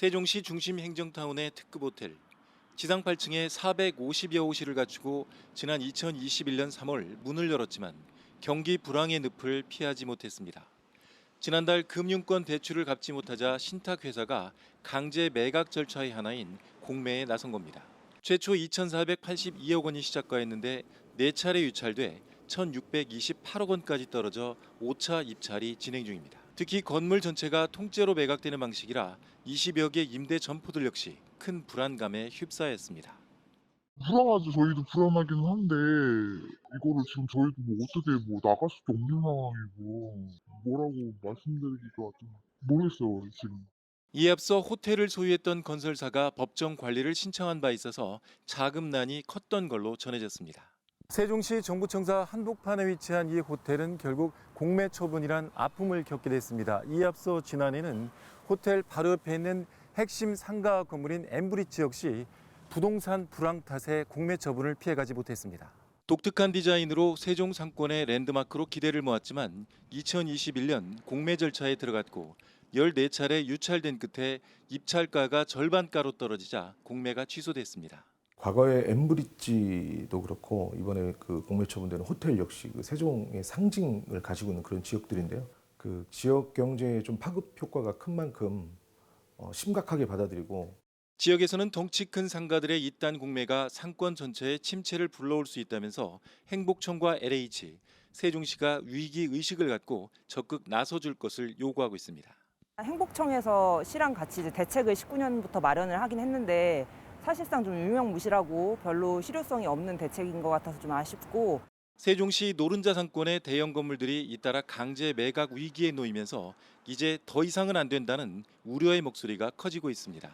세종시 중심 행정타운의 특급 호텔. 지상 8층에 450여 호실을 갖추고 지난 2021년 3월 문을 열었지만 경기 불황의 늪을 피하지 못했습니다. 지난달 금융권 대출을 갚지 못하자 신탁회사가 강제 매각 절차의 하나인 공매에 나선 겁니다. 최초 2,482억 원이 시작가였는데 네 차례 유찰돼 1,628억 원까지 떨어져 5차 입찰이 진행 중입니다. 특히 건물 전체가 통째로 매각되는 방식이라 20여 개 임대 점포들 역시 큰 불안감에 휩싸였습니다. 불안하죠. 저희도 불안하긴 한데 이거를 지금 저희도 뭐 어떻게 뭐 나갈 수도 없는 상황이고 뭐라고 말씀드리기가 좀 모르겠어요 지금. 이에 앞서 호텔을 소유했던 건설사가 법정 관리를 신청한 바 있어서 자금난이 컸던 걸로 전해졌습니다. 세종시 정부청사 한복판에 위치한 이 호텔은 결국 공매 처분이란 아픔을 겪게 됐습니다. 이에 앞서 지난해는 호텔 바로 옆에 있는 핵심 상가 건물인 엠브리지 역시 부동산 불황 탓에 공매 처분을 피해가지 못했습니다. 독특한 디자인으로 세종 상권의 랜드마크로 기대를 모았지만 2021년 공매 절차에 들어갔고 14차례 유찰된 끝에 입찰가가 절반가로 떨어지자 공매가 취소됐습니다. 과거에 엠브리지도 그렇고 이번에 그 공매 처분되는 호텔 역시 그 세종의 상징을 가지고 있는 그런 지역들인데요. 그 지역 경제에 좀 파급 효과가 큰 만큼 어, 심각하게 받아들이고 지역에서는 덩치 큰 상가들의 이딴 공매가 상권 전체에 침체를 불러올 수 있다면서 행복청과 LH, 세종시가 위기 의식을 갖고 적극 나서줄 것을 요구하고 있습니다. 행복청에서 시랑 같이 이제 대책을 19년부터 마련을 하긴 했는데 사실상 좀 유명무실하고 별로 실효성이 없는 대책인 것 같아서 좀 아쉽고 세종시 노른자 상권의 대형 건물들이 잇따라 강제 매각 위기에 놓이면서 이제 더 이상은 안 된다는 우려의 목소리가 커지고 있습니다.